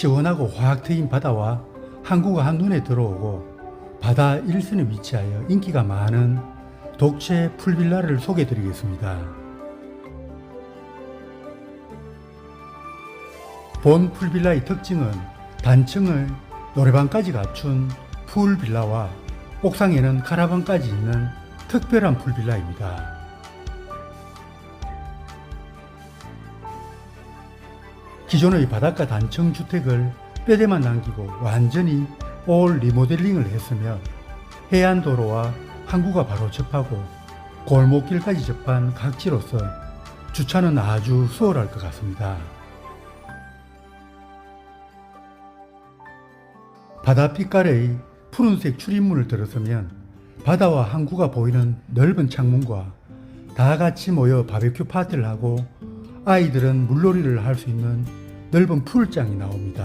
시원하고 확 트인 바다와 항구가 한눈에 들어오고 바다 일선에 위치하여 인기가 많은 독채 풀빌라를 소개해 드리겠습니다. 본 풀빌라의 특징은 단층을 노래방까지 갖춘 풀빌라와 옥상에는 카라반까지 있는 특별한 풀빌라입니다. 기존의 바닷가 단층 주택을 뼈대만 남기고 완전히 올 리모델링을 했으며 해안도로와 항구가 바로 접하고 골목길까지 접한 각지로서 주차는 아주 수월할 것 같습니다. 바다 빛깔의 푸른색 출입문을 들어서면 바다와 항구가 보이는 넓은 창문과 다 같이 모여 바베큐 파티를 하고 아이들은 물놀이를 할 수 있는 넓은 풀장이 나옵니다.